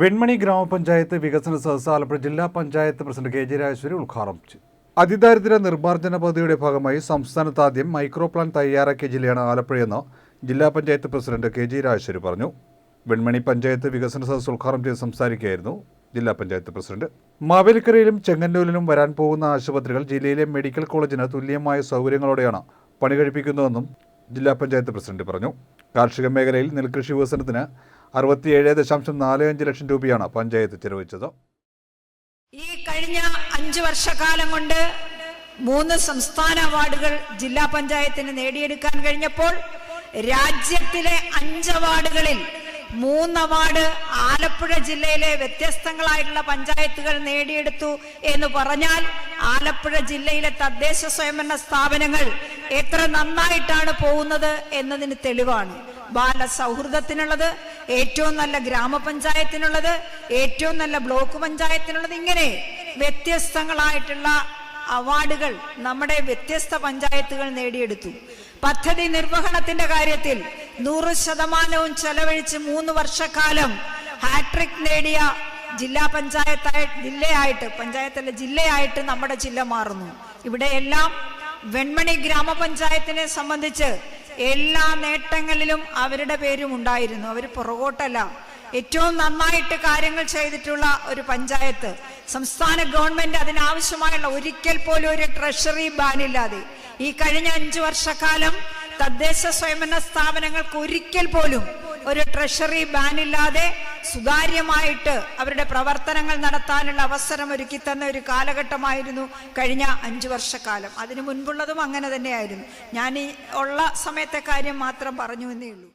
വെൺമണി ഗ്രാമപഞ്ചായത്ത് വികസന സദസ്സ് ആലപ്പുഴ ജില്ലാ panchayat president K J Rajeshwari ഉദ്ഘാടനം ചെയ്തു. അതിദാരിദ്ര്യ നിർമ്മാർജന പദ്ധതിയുടെ ഭാഗമായി സംസ്ഥാനത്ത് ആദ്യം മൈക്രോ പ്ലാൻ തയ്യാറാക്കിയ ജില്ലയാണ് ആലപ്പുഴയെന്ന് ജില്ലാ panchayat president K G Rajeshwari പറഞ്ഞു. വെൺമണി പഞ്ചായത്ത് വികസന സദസ്സ് ഉദ്ഘാടനം ചെയ്ത് സംസാരിക്കുകയായിരുന്നു ജില്ലാ പഞ്ചായത്ത് പ്രസിഡന്റ്. മാവേലിക്കരയിലും ചെങ്ങന്നൂരിലും വരാൻ പോകുന്ന ആശുപത്രികൾ ജില്ലയിലെ മെഡിക്കൽ കോളേജിന് തുല്യമായ സൗകര്യങ്ങളോടെയാണ് പണി കഴിപ്പിക്കുന്നതെന്നും ജില്ലാ പഞ്ചായത്ത് പ്രസിഡന്റ് പറഞ്ഞു. കാർഷിക മേഖലയിൽ നെൽകൃഷി വികസനത്തിന് അറുപത്തിയേഴ് ദശാംശം നാല് അഞ്ച് ലക്ഷം രൂപയാണ് പഞ്ചായത്ത് ചെലവഴിച്ചത്. ഈ കഴിഞ്ഞ അഞ്ചു വർഷക്കാലം കൊണ്ട് മൂന്ന് സംസ്ഥാന അവാർഡുകൾ ജില്ലാ പഞ്ചായത്തിന് നേടിയെടുക്കാൻ കഴിഞ്ഞപ്പോൾ രാജ്യത്തിലെ അഞ്ച് അവാർഡുകളിൽ മൂന്ന് അവാർഡ് ആലപ്പുഴ ജില്ലയിലെ വ്യത്യസ്തങ്ങളായിട്ടുള്ള പഞ്ചായത്തുകൾ നേടിയെടുത്തു എന്ന് പറഞ്ഞാൽ ആലപ്പുഴ ജില്ലയിലെ തദ്ദേശ സ്വയംഭരണ സ്ഥാപനങ്ങൾ എത്ര നന്നായിട്ടാണ് പോകുന്നത് എന്നതിന് തെളിവാണ്. ബാല ബാലസൗഹൃദത്തിനുള്ളത് ഏറ്റവും നല്ല ഗ്രാമപഞ്ചായത്തിനുള്ളത് ഏറ്റവും നല്ല ബ്ലോക്ക് പഞ്ചായത്തിനുള്ളത് ഇങ്ങനെ വ്യത്യസ്തങ്ങളായിട്ടുള്ള അവാർഡുകൾ നമ്മുടെ വ്യത്യസ്ത പഞ്ചായത്തുകൾ നേടിയെടുത്തു. പദ്ധതി നിർവഹണത്തിന്റെ കാര്യത്തിൽ നൂറ് ശതമാനവും ചെലവഴിച്ച് മൂന്ന് വർഷക്കാലം ഹാട്രിക് നേടിയ ജില്ലാ പഞ്ചായത്തായി ജില്ലയായിട്ട് പഞ്ചായത്തല്ല ജില്ലയായിട്ട് നമ്മുടെ ജില്ല മാറുന്നു. ഇവിടെയെല്ലാം വെൺമണി ഗ്രാമപഞ്ചായത്തിനെ സംബന്ധിച്ച് എല്ലാ നേട്ടങ്ങളിലും അവരുടെ പേരും ഉണ്ടായിരുന്നു. അവർ പുറകോട്ടല്ല. ഏറ്റവും നന്നായിട്ട് കാര്യങ്ങൾ ചെയ്തിട്ടുള്ള ഒരു പഞ്ചായത്ത്. സംസ്ഥാന ഗവൺമെന്റ് അതിനാവശ്യമായുള്ള ഒരിക്കൽ പോലും ഒരു ട്രഷറി ബാനില്ലാതെ ഈ കഴിഞ്ഞ അഞ്ചു വർഷക്കാലം തദ്ദേശ സ്വയംഭരണ സ്ഥാപനങ്ങൾക്ക് ഒരിക്കൽ പോലും ഒരു ട്രഷറി ബാനില്ലാതെ സുതാര്യമായിട്ട് അവരുടെ പ്രവർത്തനങ്ങൾ നടത്താനുള്ള അവസരം ഒരുക്കി തന്ന ഒരു കാലഘട്ടമായിരുന്നു കഴിഞ്ഞ അഞ്ചു വർഷക്കാലം. അതിനു മുൻപുള്ളതും അങ്ങനെ തന്നെയായിരുന്നു. ഞാൻ ഈ ഉള്ള സമയത്തെ കാര്യം മാത്രം പറഞ്ഞു എന്നേ ഉള്ളൂ.